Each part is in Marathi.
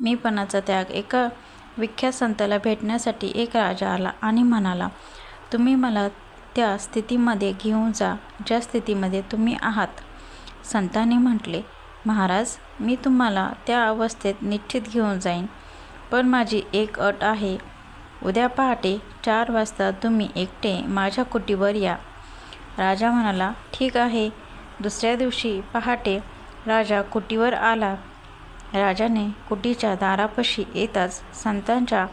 मीपणाचा त्याग एका विख्यात संताला भेटण्यासाठी एक राजा आला आणि म्हणाला तुम्ही मला त्या स्थितीमध्ये घेऊन जा ज्या स्थितीमध्ये तुम्ही आहात. संतांनी म्हटले महाराज मी तुम्हाला त्या अवस्थेत निश्चित घेऊन जाईन पण माझी एक अट आहे. उद्या पहाटे चार वाजता तुम्ही एकटे माझ्या कुटीवर या. राजा म्हणाला ठीक आहे. दुसऱ्या दिवशी पहाटे राजा कुटीवर आला. राजाने कुटीच्या दारापाशी येताच संतांच्या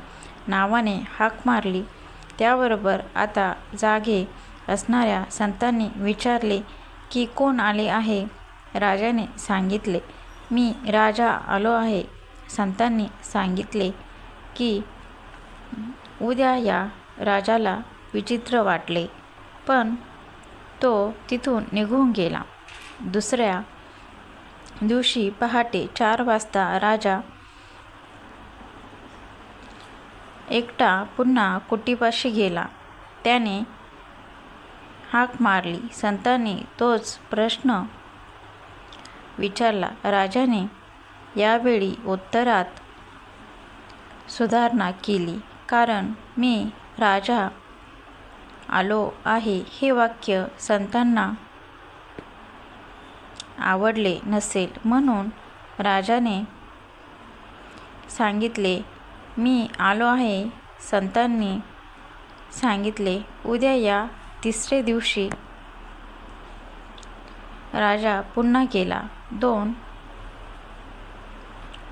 नावाने हाक मारली. त्याबरोबर आता जागे असणाऱ्या संतांनी विचारले की कोण आले आहे? राजाने सांगितले मी राजा आलो आहे. संतांनी सांगितले की उद्या या राजाला विचित्र वाटले पण तो तिथून निघून गेला. दुसऱ्या दिवशी पहाटे चार वाजता राजा एकटा पुन्हा कुटीपाशी गेला. त्याने हाक मारली. संतांनी तोच प्रश्न विचारला. राजाने यावेळी उत्तरात सुधारणा केली. कारण मी राजा आलो आहे हे वाक्य संतांना आवडले नसेल म्हणून राजाने सांगितले मी आलो आहे. संतांनी सांगितले उद्या या तिसरे दिवशी. राजा पुन्हा गेला दोन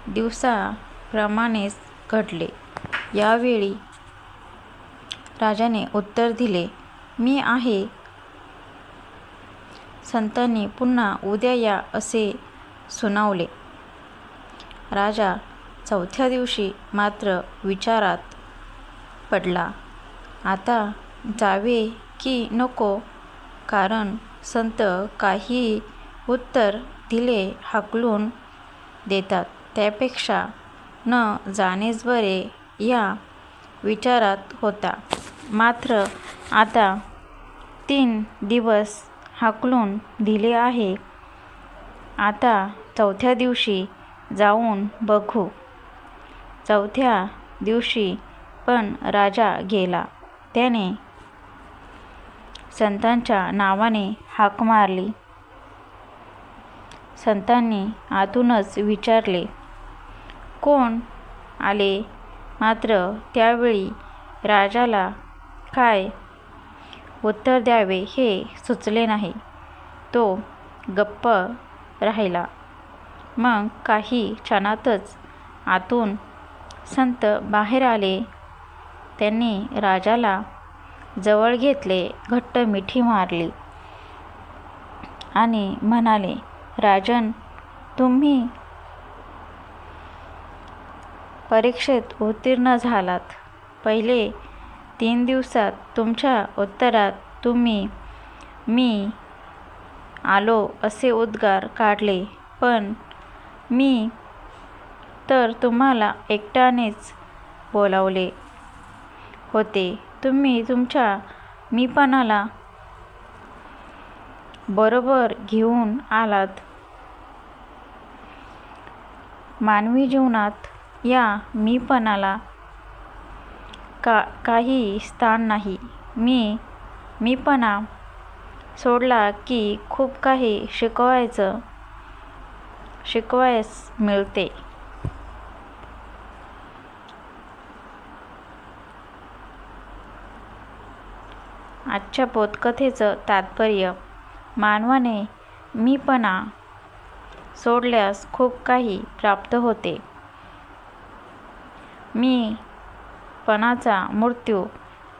दिवसाप्रमाणेच घडले. यावेळी राजाने उत्तर दिले मी आहे संतांनी पुन्हा उद्या या असे सुनावले. राजा चौथ्या दिवशी मात्र विचारात पडला. आता जावे की नको? कारण संत काही उत्तर दिले हाकलून देतात. त्यापेक्षा न जाणेच बरे या विचारात होता. मात्र आता तीन दिवस हाकलून दिले आहे. आता चौथ्या दिवशी जाऊन बघू. चौथ्या दिवशी पण राजा गेला. त्याने संतांच्या नावाने हाक मारली. संतांनी आतूनच विचारले कोण आले? मात्र त्यावेळी राजाला काय उत्तर द्यावे हे सुचले नाही. तो गप्प राहिला. मग काही क्षणातच आतून संत बाहेर आले. त्यांनी राजाला जवळ घेतले घट्ट मिठी मारली आणि म्हणाले राजन तुम्ही परीक्षेत उत्तीर्ण झालात. पहिले तीन दिवसात तुमच्या उत्तरात तुम्ही मी आलो असे उद्गार काढले. पण मी तर तुम्हाला एकट्यानेच बोलावले होते. तुम्ही तुमच्या मीपणाला बरोबर घेऊन आलात. मानवी जीवनात या मीपणाला का काही स्थान नाही. मी मीपणा सोडला की खूप काही शिकवायचं शिकवायस मिळते. आजच्या पोतकथेचं तात्पर्य मानवाने मीपणा सोडल्यास खूप काही प्राप्त होते. मी पणाचा मृत्यू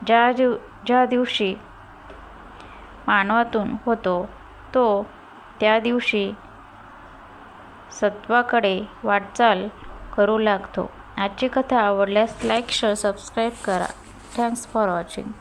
ज्या दिव ज्या दिवशी मानवातून होतो तो त्या दिवशी सत्वाकडे वाटचाल करू लागतो. आजची कथा आवडल्यास लाईक शेअर सबस्क्राईब करा. Thanks for watching